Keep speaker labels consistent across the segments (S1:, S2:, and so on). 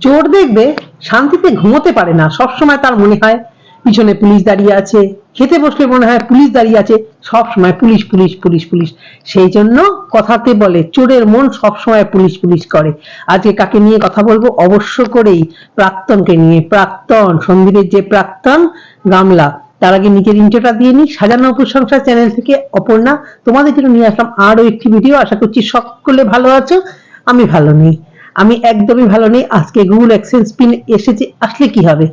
S1: চোর দেখবে শান্তিতে ঘুমোতে পারে না। সবসময় তার মনে হয় পিছনে পুলিশ দাঁড়িয়ে আছে, খেতে বসলে মনে হয় পুলিশ দাঁড়িয়ে আছে সব সময় পুলিশ পুলিশ পুলিশ পুলিশ। সেই জন্য কথাতে বলে, চোরের মন সব সময় পুলিশ পুলিশ করে। আজকে কাকে নিয়ে কথা বলব? অবশ্য করেই প্রাক্তনকে নিয়ে। প্রাক্তন, সন্দীপের যে প্রাক্তন গামলা, তার আগে নিজের ইন্টারটা দিয়ে নিই। সাজানো প্রশংসা চ্যানেল থেকে অপর্ণা, তোমাদের জন্য নিয়ে আসলাম আরও একটি ভিডিও। আশা করছি সকলে ভালো আছো, আমি ভালো নেই। আমি একদমই ভালো নেই। আজকে গুগল এক্সেন্স পিন এসেছে, আসলে কি হবে?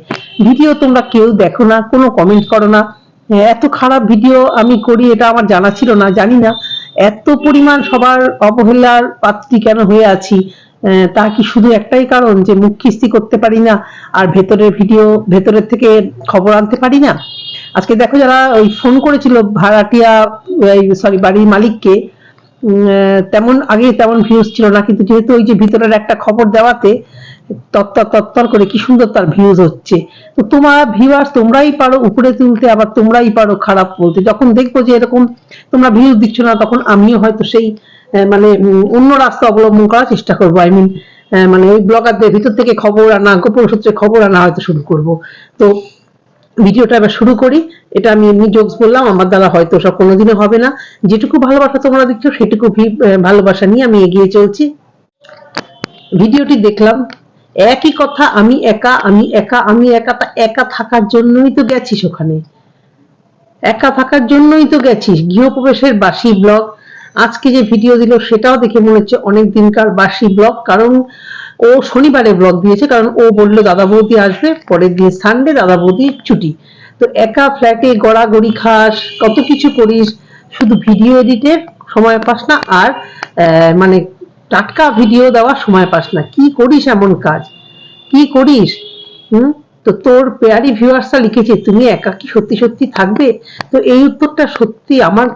S1: ভিডিও তোমরা কেউ দেখো না, কোনো কমেন্ট করো না। এত খারাপ ভিডিও আমি করি, এটা আমার জানা ছিল না, জানি না। এত পরিমাণ সবার অবহেলার পাত্রী কেন হয়ে আছি? তা কি শুধু একটাই কারণ যে মুখ কিস্তি করতে পারি না আর ভেতরের ভিডিও, ভেতরের থেকে খবর আনতে পারি না? আজকে দেখো যারা ওই ফোন করেছিল ভাড়াটিয়া সরি বাড়ির মালিককে তেমন আগে তেমন ভিউজ ছিল না, কিন্তু যেহেতু ওই যে ভিতরের একটা খবর দেওয়াতে তত্তর তত্তর করে কি সুন্দর তার ভিউজ হচ্ছে। তো তোমার ভিউয়ার্স তোমরাই পারো উপরে তুলতে, আবার তোমরাই পারো খারাপ বলতে। যখন দেখব যে এরকম তোমরা ভিউজ দিচ্ছ না, তখন আমিও হয়তো সেই মানে অন্য রাস্তা অবলম্বন করার চেষ্টা করব। আই মিন মানে ওই ব্লগারদের ভিতর থেকে খবর আনা, গোপন সূত্রে খবর আনা হয়তো শুরু করব। তো ভিডিওটা এবার শুরু করি। এটা আমি এমনি জোকস বললাম, আমার দ্বারা হয়তো সব কোনোদিনও হবে না। যেটুকু ভালোবাসা তোমরা দিচ্ছ সেটুকু ভালোবাসা নিয়ে আমি এগিয়ে চলছি। ভিডিওটি দেখলাম, একই কথা, আমি একা আমি একা আমি একা, তা একা থাকার জন্যই তো গেছিস ওখানে। একা থাকার জন্যই তো গেছিস। গৃহপ্রবেশের বাসি ব্লগ আজকে যে ভিডিও দিল সেটাও দেখে মনে হচ্ছে অনেক দিনকার বাসি ব্লগ কারণ ও শনিবারে ব্লগ দিয়েছে, কারণ ও বলল দাদা বৌদি আসবে, পরের দিন সানডে দাদা বৌদির ছুটি। তো একা ফ্ল্যাটে গড়াগড়ি খাস, কত কিছু করিস, শুধু ভিডিও এডিটের সময় পাস না, আর মানে টাটকা ভিডিও দেওয়ার সময় পাস না। কি করিস এমন কাজ? কি করিস? হুম? তো তোর পেয়ারি ভিউয়ার্সরা লিখেছে, তুমি একা কি সত্যি সত্যি থাকবে? তো এই উত্তরটা সত্যি আমার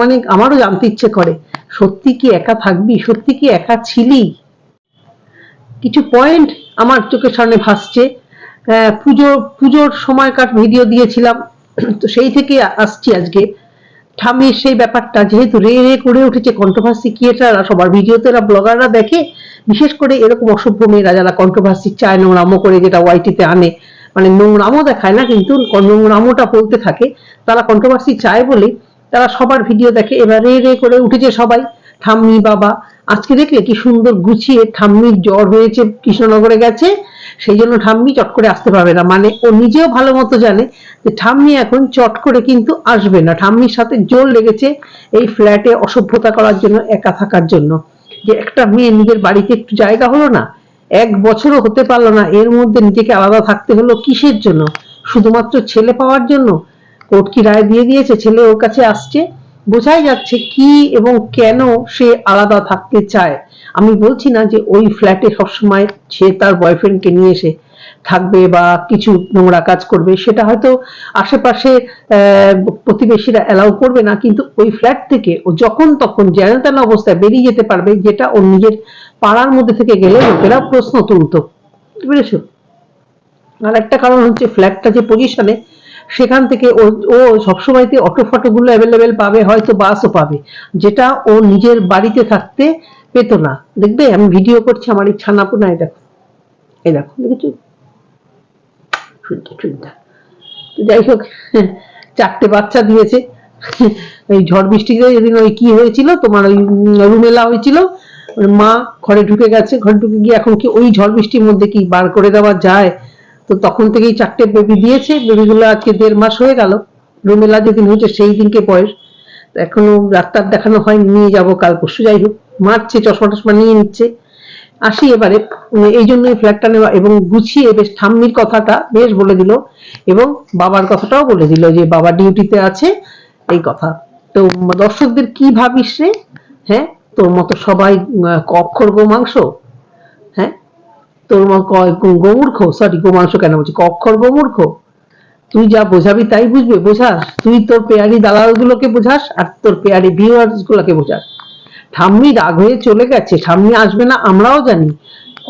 S1: মানে আমারও জানতে ইচ্ছে করে। সত্যি কি একা থাকবি? সত্যি কি একা ছিলি? কিছু পয়েন্ট আমার চোখের সামনে ভাসছে। পুজো, পুজোর সময়কার ভিডিও দিয়েছিলাম। তো সেই থেকে আসছি আজকে। ঠামির সেই ব্যাপারটা যেহেতু রে রে করে উঠেছে কন্ট্রোভার্সি ক্রিয়েটাররা সবার ভিডিওতে এরা ব্লগাররা দেখে, বিশেষ করে এরকম অসভ্য মেয়েরা যারা কন্ট্রোভার্সি চায়, নোংরামো করে যেটা ওয়াইটিতে আনে মানে নোংরামো দেখায় না কিন্তু নোংরামোটা বলতে থাকে, তারা কন্ট্রোভার্সি চায় বলেই তারা সবার ভিডিও দেখে, এবার রে রে করে উঠেছে সবাই, ঠাম্মি বাবা, আজকে দেখলে কি সুন্দর গুছিয়ে ঠাম্মির জ্বর হয়েছে, কৃষ্ণনগরে গেছে সেই জন্য ঠাম্মি চট করে আসতে পারবে না। মানে ও নিজেও ভালো মতো জানে যে ঠাম্মি এখন চট করে কিন্তু আসবে না। ঠাম্মির সাথে জোর লেগেছে এই ফ্ল্যাটে অসভ্যতা করার জন্য, একা থাকার জন্য। যে একটা মেয়ে নিজের বাড়িতে একটু জায়গা হলো না, এক বছরও হতে পারল না, এর মধ্যে নিজেকে আলাদা থাকতে হলো কিসের জন্য? শুধুমাত্র ছেলে পাওয়ার জন্য? কোর্ট কি রায় দিয়ে দিয়েছে? ছেলে ওর কাছে আসছে। বোঝাই যাচ্ছে কি এবং কেন সে আলাদা থাকতে চায়। আমি বলছি না যে ওই ফ্ল্যাটে সবসময় সে তার বয়ফ্রেন্ডকে নিয়ে এসে থাকবে বা কিছু নোংরা কাজ করবে, সেটা হয়তো আশেপাশে প্রতিবেশীরা অ্যালাউ করবে না, কিন্তু ওই ফ্ল্যাট থেকে ও যখন তখন যেন তেন অবস্থায় বেরিয়ে যেতে পারবে, যেটা ওর নিজের পাড়ার মধ্যে থেকে গেলে লোকেরা প্রশ্ন তুলতো। বুঝতে পেরেছ আর একটা কারণ হচ্ছে ফ্ল্যাটটা যে পজিশনে সেখান থেকে ও ও সবসময়তে অটো ফটো গুলো অ্যাভেলেবেল পাবে, হয়তো বাসও পাবে, যেটা ও নিজের বাড়িতে থাকতে পেত না। দেখবে আমি ভিডিও করছি, আমার এই ছানাপোনা এই দেখো। এই দেখো, দেখেছ? শুনতে শুনতে। তো যাই হোক, চারটে বাচ্চা দিয়েছে। এই ঝড় বৃষ্টিতে যেদিন ওই কি হয়েছিল, তোমার ওই রুমেলা হয়েছিল মা ঘরে ঢুকে গেছে, ঘরে ঢুকে গিয়ে এখন কি ওই ঝড় বৃষ্টির মধ্যে কি বার করে দেওয়া যায়? তো তখন থেকেই চারটে বেবি দিয়েছে বেবিগুলো আজকে দেড় মাস হয়ে গেল। রুমেলা যেদিন হয়েছে, সেই দিনকে বয়স। এখনও ডাক্তার দেখানো হয় নিয়ে যাব কাল পরশু, যাই হোক। মারছে চশমা টশমা নিয়ে নিচ্ছে। আসি এবারে এই জন্যই ফ্ল্যাটটা নেওয়া এবং গুছিয়ে বেশ ঠাম্মির কথাটা বেশ বলে দিল এবং বাবার কথাটাও বলে দিল যে বাবা ডিউটিতে আছে। এই কথা। তো দর্শকদের কি ভাবিস রে? হ্যাঁ তোর মতো সবাই উম, অক্ষর গোমাংস? হ্যাঁ তোর গোমূর্খ? সরি গোমাংস কেন? বলছি অক্ষর গোমূর্খ? তুই যা বোঝাবি তাই বুঝবে বোঝাস। তুই তোর পেয়ারি দালাল গুলোকে বোঝাস আর তোর পেয়ারি ভিউয়ার্স গুলোকে বোঝাস। ঠাম্মি রাগ হয়ে চলে গেছে, ঠাম্মি আসবে না, আমরাও জানি।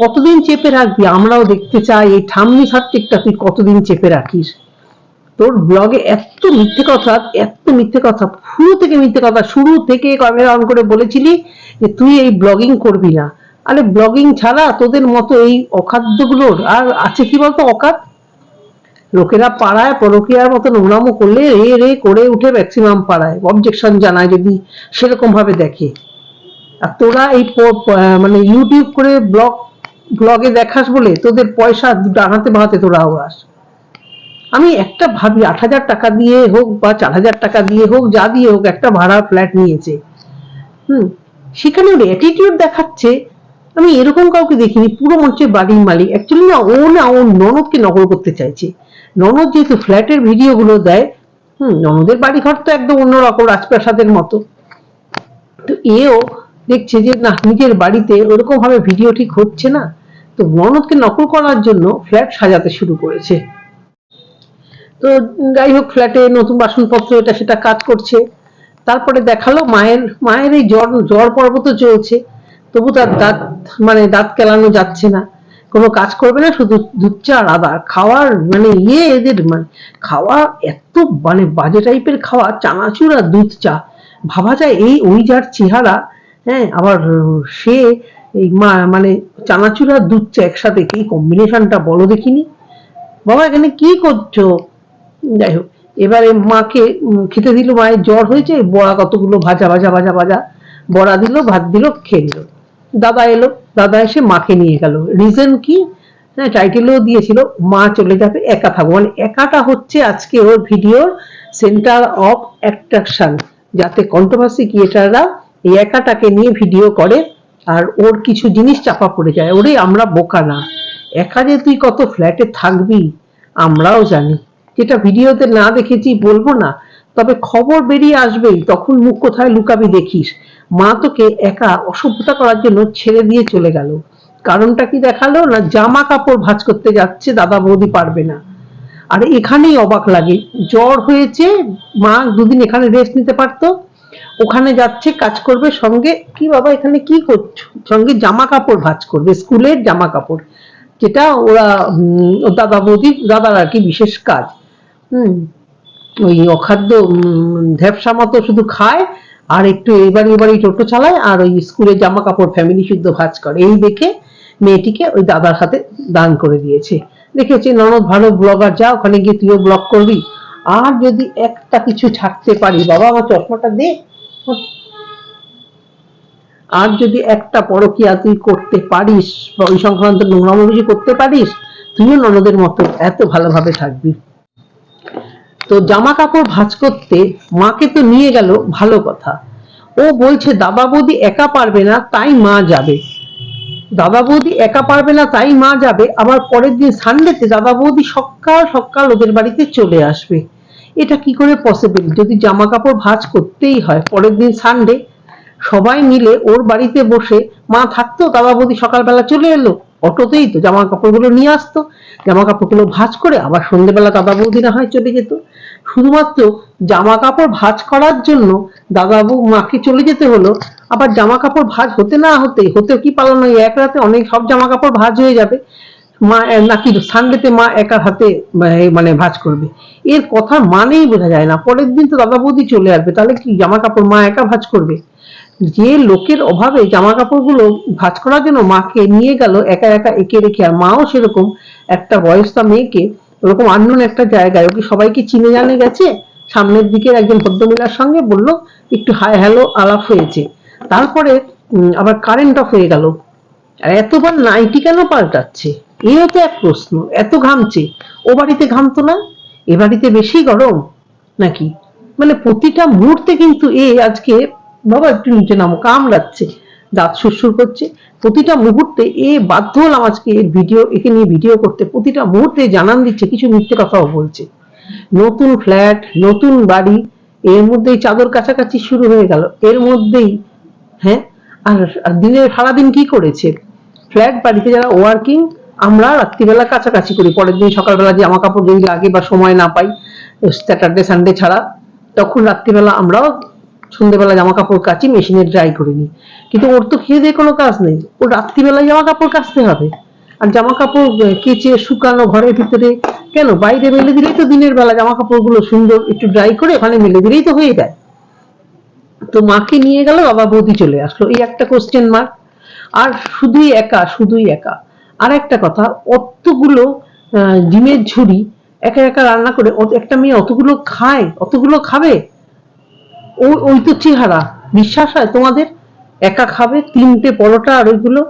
S1: কতদিন চেপে রাখবি, আমরাও দেখতে চাই, এই ঠাম্মি সাবজেক্টটা তুই কতদিন চেপে রাখিস? তোর ব্লগে এত মিথ্যে কথা, এত মিথ্যে কথা, শুরু থেকে মিথ্যে কথা, শুরু থেকে ক্যামেরা অন করে বলেছিলি যে তুই এই ব্লগিং করবি না। আরে ব্লগিং ছাড়া তোদের মতো এই অখাদ্যগুলোর আর আছে কি বলতো অকাত লোকেরা পাড়ায় পরকিয়ার মতো নোংরামো করলে রে রে করে উঠে ম্যাক্সিমাম পাড়ায়। অবজেকশন জানায় যদি সেরকম ভাবে দেখে। আর তোরা এই মানে ইউটিউব করে ব্লগ ব্লগে দেখাস বলে তোদের পয়সা দুটো আনাতে বাহাতে তোরা আস। আমি একটা ভাবি আট হাজার টাকা দিয়ে হোক বা চার হাজার টাকা দিয়ে হোক, যা দিয়ে হোক একটা ভাড়া ফ্ল্যাট নিয়েছে। হুম, সেখানে ওর অ্যাটিটিউড দেখাচ্ছে। আমি এরকম কাউকে দেখিনি, পুরো মঞ্চে বাড়ির মালিক। অ্যাকচুয়ালি না, ও না, ও ননদকে নকল করতে চাইছে। ননদ যেহেতু ফ্ল্যাটের ভিডিওগুলো দেয়, হুম, ননদের বাড়ি ঘর তো একদম অন্যরকম, রাজপ্রাসাদের মতো। তো এও দেখছে যে, না, নিজের বাড়িতে ওরকম ভাবে ভিডিও ঠিক হচ্ছে না। তো ননদকে নকল করার জন্য ফ্ল্যাট সাজাতে শুরু করেছে। তো যাই হোক ফ্ল্যাটে নতুন বাসনপত্র, এটা সেটা কাজ করছে। তারপরে দেখাল মায়ের মায়ের এই জ্বর জ্বর পর্ব তো চলছে। তবু তার দাঁত মানে দাঁত কেলানো যাচ্ছে না। কোনো কাজ করবে না, শুধু দুধ, চা আর আদা। খাওয়ার মানে ইয়ে এদের মানে খাওয়া এত মানে বাজে টাইপের খাওয়া, চানাচুর আর দুধ, চা। ভাবা যায় এই ওই যার চেহারা হ্যাঁ আবার সে এই মানে চানাচুর আর দুধ চা একসাথে, কি কম্বিনেশনটা বলো দেখিনি? বাবা, এখানে কি করছ? যাই হোক, এবারে মাকে খেতে দিল, মায়ের জ্বর হয়েছে, বড়া কতগুলো ভাজা ভাজা ভাজা ভাজা, বড়া দিল, ভাত দিল, খেয়ে নিল। দাদা এলো, দাদা এসে মাকে নিয়ে গেল। রিজন কি? হ্যাঁ টাইটেলও দিয়েছিল, মা চলে যাবে একা থাকব মানে একাটা হচ্ছে আজকে ওর ভিডিওর সেন্টার অফ অ্যাট্রাকশন যাতে কন্ট্রোভার্সি ক্রিয়েটাররা এই একাটাকে নিয়ে ভিডিও করে আর ওর কিছু জিনিস চাপা পড়ে যায়। ওরে, আমরা বোকা না। একা যে তুই কত ফ্ল্যাটে থাকবি, আমরাও জানি। যেটা ভিডিওতে না দেখেছি বলব না, তবে খবর বেরিয়ে আসবেই, তখন মুখ কোথায় লুকাবি দেখিস। মা তোকে একা অসভ্যতা করার জন্য ছেড়ে দিয়ে চলে গেল। কারণটা কি দেখাল না জামা কাপড় ভাঁজ করতে যাচ্ছে, দাদা বৌদি পারবে না। আর এখানেই অবাক লাগে। জ্বর হয়েছে, মা দুদিন এখানে রেস্ট নিতে পারতো। ওখানে যাচ্ছে কাজ করবে সঙ্গে কি বাবা এখানে কি করছ? সঙ্গে জামা কাপড় ভাঁজ করবে স্কুলের জামা কাপড় যেটা ওরা দাদা বৌদি দাদার আর কি বিশেষ কাজ। ওই অখাদ্য উম, ধ্যাপসা মতো শুধু খায় আর একটু এবারে এবারে টোটো চালায় আর ওই স্কুলে জামা কাপড় ফ্যামিলি শুদ্ধ ভাজ করে। এই দেখে মেয়েটিকে ওই দাদার হাতে দান করে দিয়েছে। দেখেছি ননদ ভালো ব্লগার যা ওখানে গিয়ে তুইও ব্লগ করবি। আর যদি একটা কিছু ছাড়তে পারি, বাবা আমার চশমাটা দে। আর যদি একটা পরকিয়া তুই করতে পারিস, বা ওই সংক্রান্ত নোংরামো কিছু করতে পারিস, তুইও ননদের মতো এত ভালোভাবে থাকবি। তো জামা কাপড় ভাঁজ করতে মাকে তো নিয়ে গেল ভালো কথা। ও বলছে, দাদা বৌদি একা পারবে না, তাই মা যাবে। দাদা বৌদি একা পারবে না, তাই মা যাবে। আবার পরের দিন সানডেতে দাদা বৌদি সকাল সকাল ওদের বাড়িতে চলে আসবে। এটা কি করে পসিবল যদি জামা কাপড় ভাঁজ করতেই হয়, পরের দিন সানডে সবাই মিলে ওর বাড়িতে বসে মা থাকতো, দাদা বৌদি সকালবেলা চলে এলো, অটোতেই তো জামা কাপড়গুলো নিয়ে আসতো। জামা কাপড়গুলো ভাঁজ করে আবার সন্ধ্যেবেলা দাদা বৌদি না হয় চলে যেত। শুধুমাত্র জামা কাপড় ভাঁজ করার জন্য দাদা বউ মাকে চলে যেতে হলো। আবার জামা কাপড় ভাঁজ হতে না হতে হতে কি পালানো এক রাতে অনেক সব জামা কাপড় ভাঁজ হয়ে যাবে। মা নাকি সানডেতে মা একার হাতে মানে ভাঁজ করবে। এর কথা মানেই বোঝা যায় না। পরের দিন তো দাদা বৌদি চলে আসবে। তাহলে কি জামা কাপড় মা একা ভাঁজ করবে? যে লোকের অভাবে জামা কাপড়গুলো ভাঁজ করার জন্য মাকে নিয়ে গেল, একা একা একে রেখে, আর মাও সেরকম একটা বয়স্তা মেয়েকে, ওরকম আননোন একটা জায়গায় ওকে সবাইকে চিনে জানে গেছে? সামনের দিকে একজন ভদ্রমহিলার সঙ্গে বলল, একটু হাই হ্যালো আলাপ হয়েছে। তারপরে আবার কারেন্ট অফ হয়ে গেল। আর এতবার নাইটি কেন পাল্টাচ্ছে? এও তো এক প্রশ্ন, এত ঘামছে। ও বাড়িতে ঘামতো না? এ বাড়িতে বেশি গরম? নাকি? মানে প্রতিটা মুহূর্তে কিন্তু এ আজকে, বাবা একটু নিচে নামো কামড়াচ্ছে দাঁত সুরসুর করছে। প্রতিটা মুহূর্তে এ বাধ্য হলাম আজকে এর ভিডিও, একে নিয়ে ভিডিও করতে। প্রতিটা মুহূর্তে জানান দিচ্ছে, কিছু মিথ্যে কথাও বলছে। নতুন ফ্ল্যাট, নতুন বাড়ি, এর মধ্যেই চাদর কাছাকাছি শুরু হয়ে গেল। এর মধ্যেই হ্যাঁ? আর আর দিনে সারাদিন কি করেছে? ফ্ল্যাট, বাড়িতে যারা ওয়ার্কিং আমরা রাত্রিবেলা কাছাকাছি করি। পরের দিন সকালবেলা জামা কাপড় যদি লাগে বা সময় না পাই স্যাটারডে সানডে ছাড়া, তখন রাত্রিবেলা আমরাও সন্ধ্যেবেলা জামা কাপড় কাচি মেশিনে ড্রাই করে নিই। কিন্তু ওর তো খেয়ে দিয়ে কোনো কাজ নেই। ওর রাত্রিবেলা জামা কাপড় কাচতে হবে। আর জামা কাপড় কেচে শুকানো ঘরের ভিতরে কেন? বাইরে মেলে দিলেই তো দিনের বেলা জামা কাপড়গুলো সুন্দর একটু ড্রাই করে ওখানে মেলে দিলেই তো হয়ে যায়। তো মাকে নিয়ে গেল বাবা বৌদি চলে আসলো। এই একটা কোশ্চেন মার্ক আর শুধুই একা শুধুই একা। আর একটা কথা, অতগুলো ডিমের ঝুড়ি একা একা রান্না করে একটা মেয়ে অতগুলো খায়, অতগুলো খাবে? ওই ওই তো চেহারা। বিশ্বাস হয় তোমাদের? একা খাবে, তিনটে পরোটা আর ওইগুলো?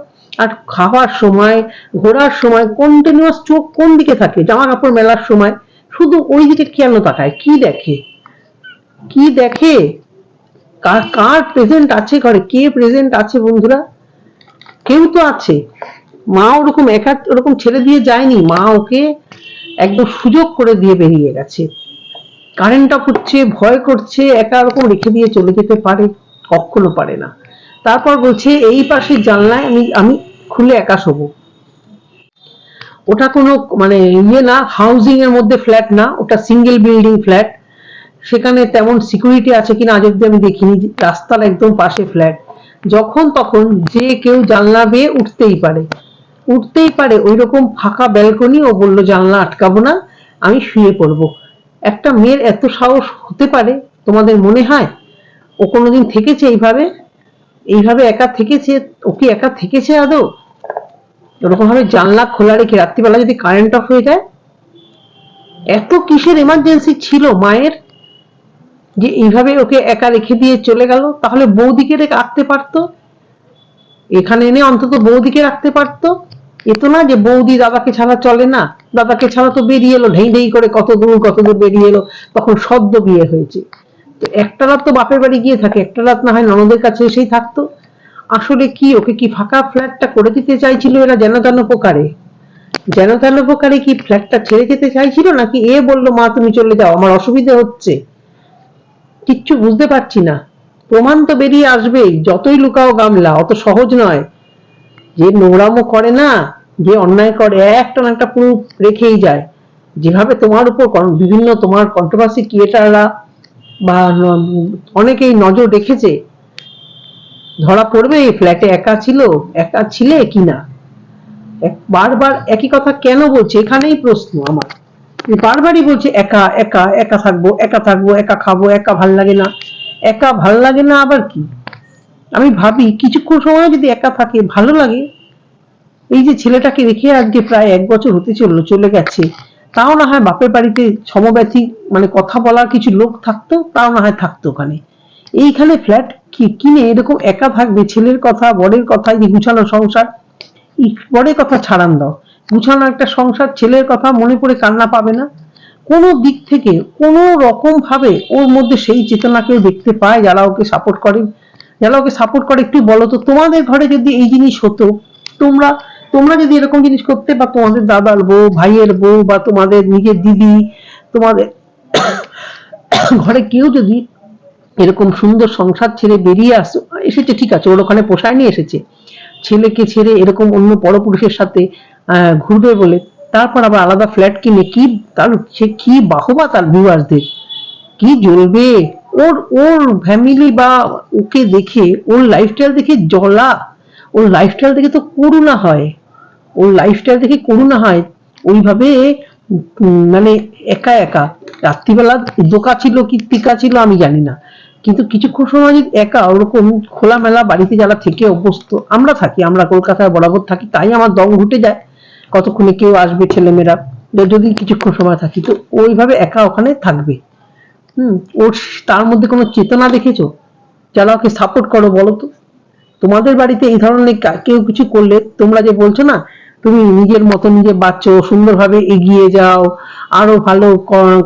S1: আর খাওয়ার সময়, ঘোরার সময় কন্টিনিউয়াস চোখ কোন দিকে থাকে? জামা কাপড় মেলার সময়। শুধু ওই দিকে কেন তাকায়? কি দেখে? কি দেখে? কার কার প্রেজেন্ট আছে ঘরে? কে প্রেজেন্ট আছে বন্ধুরা? কেউ তো আছে। মা ওরকম একা ওরকম ছেড়ে দিয়ে যায়নি, মা ওকে একদম সুযোগ করে দিয়ে বেরিয়ে গেছে। কারেন্টটা করছে ভয় করছে, একা ওরকম রেখে দিয়ে চলে যেতে পারে, কখনো পারে না। তারপর বলছে, এই পাশে জানলায় আমি আমি খুলে একা শোবো। ওটা কোনো মানে ইয়ে না হাউজিং এর মধ্যে ফ্ল্যাট না, ওটা সিঙ্গেল বিল্ডিং ফ্ল্যাট সেখানে তেমন সিকিউরিটি আছে কিনা আজ অব্দি আমি দেখিনি, রাস্তার একদম পাশে ফ্ল্যাট যখন তখন যে কেউ জানলা বেয়ে উঠতেই পারে। উঠতেই পারে ওই রকম ফাঁকা ব্যালকনি ও বলল, জানলা আটকাবো না, আমি শুয়ে পড়ব। একটা মেয়ের এত সাহস হতে পারে, তোমাদের মনে হয়? ও কোনোদিন থেকেছে এইভাবে? এইভাবে একা থেকেছে? ও কি একা থেকেছে আদৌ? ওরকম ভাবে জানলা খোলা রেখে রাত্রিবেলা যদি কারেন্ট অফ হয়ে যায়? এত কিসের এমার্জেন্সি ছিল মায়ের? যে এইভাবে ওকে একা রেখে দিয়ে চলে গেল, তাহলে বৌদিকে রেখে রাখতে পারতো? এখানে এনে অন্তত বৌদিকে রাখতে পারতো? এ তো না যে বৌদি দাদাকে ছাড়া চলে না, দাদাকে ছাড়া তো বেরিয়ে এলো, ঢেই ঢেই করে কত দূর কত দূর বেরিয়ে এলো, তখন সদ্য বিয়ে হয়েছে। তো একটা রাত তো বাপের বাড়ি গিয়ে থাকে, একটা রাত না হয় ননদের কাছে এসেই থাকতো। আসলে কি, ওকে কি ফাঁকা ফ্ল্যাটটা করে দিতে চাইছিল এরা যেন তেন প্রকারে? যেন তেন প্রকারে কি ফ্ল্যাটটা ছেড়ে যেতে চাইছিল নাকি এ বলল, মা, তুমি চলে যাও, আমার অসুবিধে হচ্ছে। কিচ্ছু বুঝতে পারছি না। প্রমাণ তো বেরিয়ে আসবেই, যতই লুকাও গামলা, অত সহজ নয়। যে নোংরামো করে না, যে অন্যায় করে, একটা না একটা প্রুফ রেখেই যায়। যেভাবে তোমার উপর বিভিন্ন তোমার কন্ট্রোভার্সি ক্রিয়েটাররা বা অনেকেই নজর রেখেছে, ধরা পড়বে এই ফ্ল্যাটে একা ছিল, একা ছিলে কিনা এক- বারবার একই কথা কেন বলছে? এখানেই প্রশ্ন আমার। বারবারই বলছে, একা একা একা থাকব একা থাকব, একা খাব, একা ভালো লাগে না। একা ভালো লাগে না আবার কি? আমি ভাবি কিছুক্ষণ সময় যদি একা থাকে, ভালো লাগে। এই যে ছেলেটাকে রেখে আজকে প্রায় এক বছর হতে চলল, চলে গেছে। তাও না হয় বাপের বাড়িতে সমব্যথী মানে কথা বলার কিছু লোক থাকতো, তাও না হয় থাকতো ওখানে। এইখানে ফ্ল্যাট কি কিনে এরকম একা থাকবে, ছেলের কথা, বরের কথা যে গুছানো সংসার বরের কথা ছাড়ান দাও। গুছানো একটা সংসার, ছেলের কথা মনে পড়ে কান্না পাবে না। কোনো দিক থেকে কোনো রকম ভাবে ওর মধ্যে সেই চেতনা কেউ দেখতে পায় যারা ওকে সাপোর্ট করে। যারা ওকে সাপোর্ট করে, একটু বলো তো, তোমাদের ঘরে যদি এই জিনিস হতো, তোমরা তোমরা যদি এরকম জিনিস করতে বা তোমাদের দাদার বউ, ভাইয়ের বউ বা তোমাদের নিজের দিদি, তোমাদের ঘরে কেউ যদি এরকম সুন্দর সংসার ছেড়ে বেরিয়ে আসো, এসেছে, ঠিক আছে, ওর ওখানে পোষায় নিয়ে এসেছে। ছেলেকে ছেড়ে এরকম অন্য পরপুরুষের সাথে ঘুরবে বলে, তারপর আবার আলাদা ফ্ল্যাট কিনে, কি তার, সে কি বাহবা তার ভিউয়ার্সদের কি জ্বলবে? ওর ওর ফ্যামিলি বা ওকে দেখে, ওর লাইফস্টাইল দেখে জ্বলা, ওর লাইফস্টাইল দেখে তো করুণা হয়। ওর লাইফস্টাইল দেখে করুণা হয়। ওইভাবে মানে একা একা। রাত্রিবেলা দোকা ছিল কি, টিকা ছিল আমি জানি না। কিন্তু কিছুক্ষণ সময় যদি একা, ওরকম খোলামেলা বাড়িতে যারা থেকে অভ্যস্ত, আমরা থাকি, আমরা কলকাতায় বরাবর থাকি, তাই আমার দম ঘুটে যায়। কতক্ষণে কেউ আসবে ছেলেমেয়েরা? যদি কিছুক্ষণ সময় থাকি, তো ওইভাবে একা ওখানে থাকবে। হুম, ওর তার মধ্যে কোনো চেতনা দেখেছ? যারা ওকে সাপোর্ট করো, বলো তো। তোমাদের বাড়িতে এই ধরনের কেউ কিছু করলে তোমরা যে বলছো না, তুমি নিজের মতো নিজে বাঁচো সুন্দরভাবে এগিয়ে যাও, আরও ভালো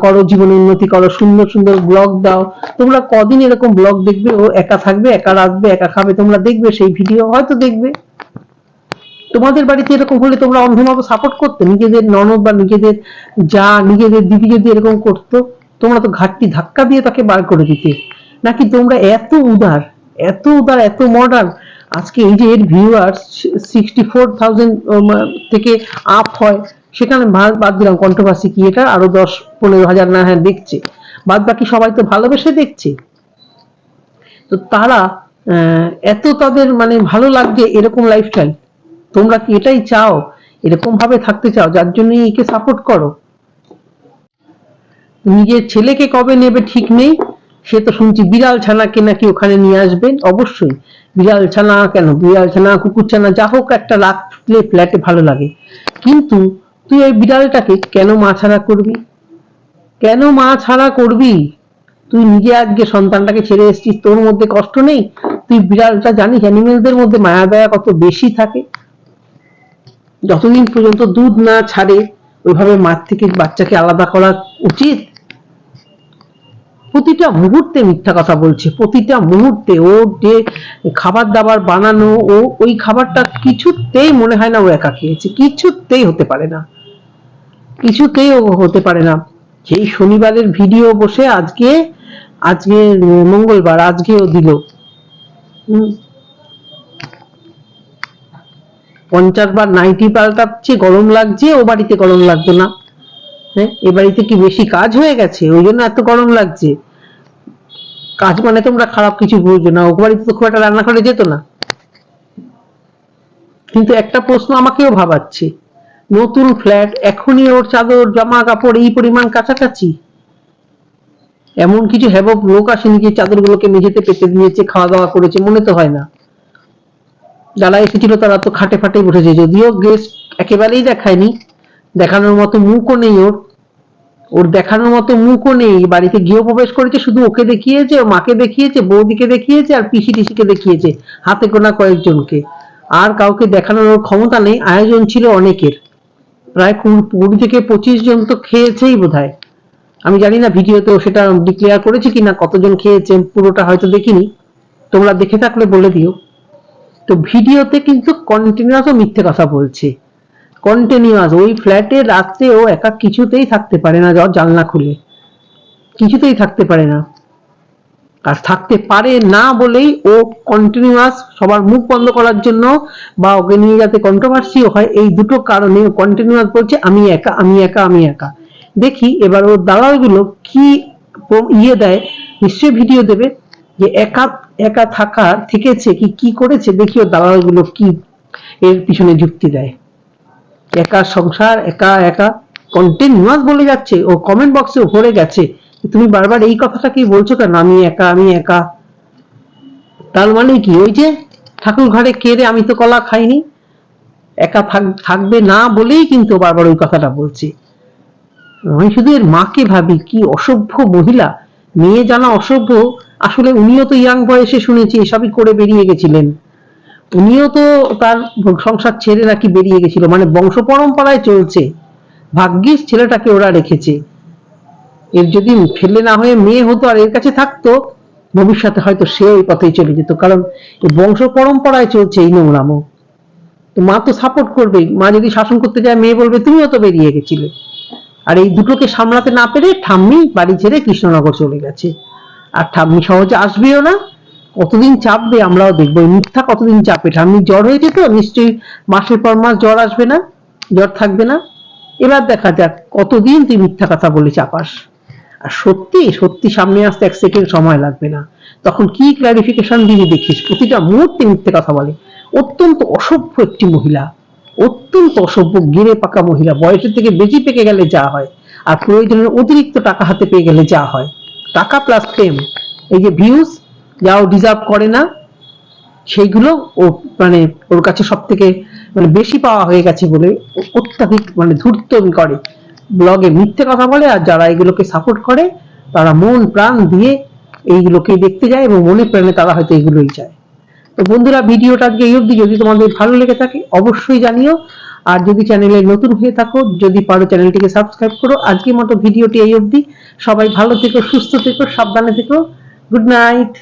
S1: করো জীবনে উন্নতি করো, সুন্দর সুন্দর ব্লগ দাও। তোমরা কদিন এরকম ব্লগ দেখবে, ও একা থাকবে, একা রাখবে একা খাবে, তোমরা দেখবে, সেই ভিডিও হয়তো দেখবে। তোমাদের বাড়িতে এরকম হলে তোমরা অন্ধভাবে সাপোর্ট করতে? নিজেদের ননদ বা নিজেদের যা, নিজেদের দিদি যদি এরকম করতো তোমরা তো ঘাটতি ধাক্কা দিয়ে তাকে বার করে দিতে। নাকি তোমরা এত উদার এত উদার, এত মডার্ন আজকে এই যে এর ভিউয়ার্স সিক্সটি ফোর থাউজেন্ড থেকে আপ হয়, সেখানে বাদ দিলাম কন্ট্রোভার্সি কি এটা, আরও দশ পনেরো হাজার না হ্যাঁ দেখছে। বাদ বাকি সবাই তো ভালোবেসে দেখছে। তো তারা এত তাদের মানে ভালো লাগছে এরকম লাইফস্টাইল তোমরা কি এটাই চাও? এরকম ভাবে থাকতে চাও, যার জন্য একে সাপোর্ট করো। নিজের ছেলেকে কবে নেবে ঠিক নেই, সে তো শুনছি বিড়াল ছানাকে নাকি ওখানে নিয়ে আসবেন অবশ্যই, বিড়াল ছানা কেন? বিড়াল ছানা, কুকুর ছানা, যা হোক একটা রাখলে ফ্ল্যাটে ভালো লাগে। কিন্তু তুই ওই বিড়ালটাকে কেন মা ছাড়া করবি? কেন মা ছাড়া করবি? তুই নিজে আজকে সন্তানটাকে ছেড়ে এসেছিস, তোর মধ্যে কষ্ট নেই? তুই বিড়ালটা জানিস অ্যানিমেলদের মধ্যে মায়া দয়া কত বেশি থাকে? যতদিন পর্যন্ত দুধ না ছাড়ে, ওইভাবে মার থেকে বাচ্চাকে আলাদা করা উচিত? প্রতিটা মুহূর্তে মিথ্যা কথা বলছে, প্রতিটা মুহূর্তে ও যে খাবার দাবার বানানো, ও ওই খাবারটা কিছুতেই মনে হয় না ও একা খেয়েছে, কিছুতেই হতে পারে না। কিছুতেই ও হতে পারে না। সেই শনিবারের ভিডিও বসে আজকে আজকে মঙ্গলবার আজকেও দিল। পঞ্চাশ বার নাইটি পাল্টাচ্ছে, গরম লাগছে, ও বাড়িতে গরম লাগতো না। হ্যাঁ? এ বাড়িতে কি বেশি কাজ হয়ে গেছে? ওই জন্য এত গরম লাগছে। কাজ মানে তোমরা খারাপ কিছু বুঝছ না। ও বাড়িতে তো খুব একটা রান্না করে যেত না। কিন্তু একটা প্রশ্ন আমাকেও ভাবাচ্ছে। নতুন ফ্ল্যাট, এখনই ওর চাদর জামা কাপড় এই পরিমাণ কাছাকাছি? এমন কিছু হ্যাবক লোক আসেনি যে চাদরগুলোকে মেঝেতে পেতে দিয়েছে খাওয়া দাওয়া করেছে, মনে তো হয় না। যারা এসেছিল তারা তো খাটে ফাটে বসেছে। যদিও গেস্ট একেবারেই দেখায়নি। দেখানোর মতো মুখও নেই ওর। ওর দেখানোর মতো মুখও নেই। বাড়িতে গৃহ প্রবেশ করেছে, শুধু ওকে দেখিয়েছে মাকে দেখিয়েছে, বৌদিকে দেখিয়েছে আর পিসি টিসিকে দেখিয়েছে, হাতে গোনা কয়েকজনকে। আর কাউকে দেখানোর ওর ক্ষমতা নেই, আয়োজন ছিল অনেকের। প্রায় কুড়ি থেকে পঁচিশ জন তো খেয়েছেই বোধ আমি জানি না ভিডিওতেও সেটা ডিক্লেয়ার করেছে কিনা, কতজন খেয়েছে পুরোটা হয়তো দেখিনি। তোমরা দেখে থাকলে বলে দিও। তো ভিডিওতে কিন্তু কন্টিনিউয়াস মিথ্যে কথা বলছে। কন্টিনিউয়াস ওই ফ্ল্যাটে রাত্রে ও একা কিছুতেই থাকতে পারে না জানলা খুলে। কিছুতেই থাকতে পারে না। আর থাকতে পারে না বলেই ও কন্টিনিউয়াস সবার মুখ বন্ধ করার জন্য বা ওকে নিয়ে যাতে কন্ট্রোভার্সিও হয়, এই দুটো কারণে ও কন্টিনিউয়াস বলছে, আমি একা আমি একা আমি একা। দেখি এবার ওর দালালগুলো কি ইয়ে দেয়, নিশ্চয়ই ভিডিও দেবে যে একা একা থাকা থেকেছে কি কি করেছে? দেখি ওর দালালগুলো কি এর পিছনে যুক্তি দেয়। একা সংসার, একা একা। কন্টিনিউয়াস বলে যাচ্ছে। ও কমেন্ট বক্সে ভরে গেছে। তুমি বারবার এই কথাটা কি বলছো কেন? আমি একা আমি একা। তার মানে কি? ওই যে ঠাকুর ঘরে কেড়ে আমি তো কলা খাইনি। একা থাক- থাকবে না বলেই কিন্তু বারবার ওই কথাটা বলছে। আমি শুধু এর মাকে ভাবি, কি অসভ্য মহিলা। মেয়ে জানা অসভ্য। আসলে উনিও তো ইয়াং বয়সে শুনেছি, এসবই করে বেরিয়ে গেছিলেন। উনিও তো তার সংসার ছেড়ে নাকি বেরিয়ে গেছিল মানে বংশ পরম্পরায় চলছে। ভাগ্যিস ছেলেটাকে ওরা রেখেছে। এর যদি ছেলে না হয়ে মেয়ে হতো আর এর কাছে থাকতো, ভবিষ্যতে হয়তো সে ওই পথেই চলে যেত, কারণ বংশ পরম্পরায় চলছে এই নোংরামো। তো মা তো সাপোর্ট করবেই মা যদি শাসন করতে যায়, মেয়ে বলবে, তুমিও তো বেরিয়ে গেছিলে। আর এই দুটোকে সামলাতে না পেরে ঠাম্মি বাড়ি ছেড়ে কৃষ্ণনগর চলে গেছে। আর ঠাম্মি সহজে আসবেও না কতদিন চাপবে আমরাও দেখব। মিথ্যা কতদিন চাপে ঠাম্মি, জ্বর হয়েছে তো? নিশ্চয়ই মাসের পর মাস জ্বর আসবে না? জ্বর থাকবে না? এবার দেখা যাক, কতদিন তুই মিথ্যা কথা বলে চাপাস আর সত্যি সত্যি সামনে আসতে এক সেকেন্ড সময় লাগবে না। তখন কি ক্লারিফিকেশন দিবি দেখিস? প্রতিটা মুহূর্তে মিথ্যে কথা বলে। অত্যন্ত অসভ্য একটি মহিলা। অত্যন্ত অসভ্য, গিরে পাকা মহিলা। বয়সের থেকে বেশি পেকে গেলে যা হয়। আর প্রয়োজনের অতিরিক্ত টাকা হাতে পেয়ে গেলে যা হয়। টাকা প্লাস প্রেম এই যে ভিউজ যা ও ডিজার্ভ করে না, সেইগুলো ও মানে ওর কাছে সব থেকে মানে বেশি পাওয়া হয়ে গেছে বলে অত্যাধিক মানে ধূর্তমি করে। ব্লগে মিথ্যে কথা বলে আর যারা এগুলোকে সাপোর্ট করে, তারা মন প্রাণ দিয়ে এইগুলোকে দেখতে যায় এবং মনে প্রাণে তারা হয়তো এগুলোই চায়। তো বন্ধুরা, ভিডিওটা আজকে এই অবধি। যদি তোমাদের ভালো লেগে থাকে, অবশ্যই জানিও। আর যদি চ্যানেলে নতুন হয়ে থাকো, যদি পারো চ্যানেলটিকে সাবস্ক্রাইব করো। আজকের মতো ভিডিওটি এই অবধি। সবাই ভালো থেকো, সুস্থ থেকো, সাবধানে থেকো। Good night